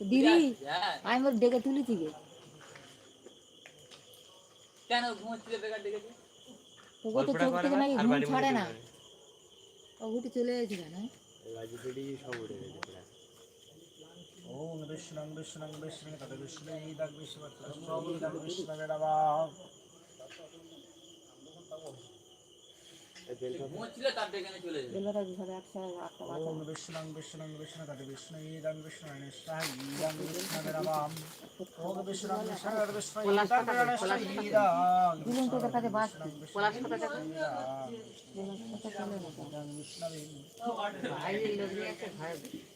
দিদি আমি ওর ডেকে তুলেছি গে। কেন ঘুমোচ্ছিল বেকার ডেকেছে তোকে তো চোখ থেকে নাকি ঘুম ছাড়ে না। ও উঠে চলে গেছিল না ওম বিষ্ণং বিষ্ণং বিষ্ণং তদ বিষ্ণৈদাগ বিষ্ণবত্রং বিষ্ণবে নমঃ। ঘুমোচ্ছিল তার ডেকে নিয়ে চলে যাবে বেলাটা ঘরে একশো আটটা বাজে ওম বিষ্ণং বিষ্ণং বিষ্ণং তদ বিষ্ণৈদাগ বিষ্ণনিষ্ঠাইদাং বিষ্ণবে নমঃ ওম বিষ্ণং বিষ্ণং তদ বিষ্ণৈদাগ বিষ্ণনিষ্ঠাইদাং দুজন তোদের কাছে বাঁচছি পলাশ কথা চলে না আর ঠামাদা বাড়ি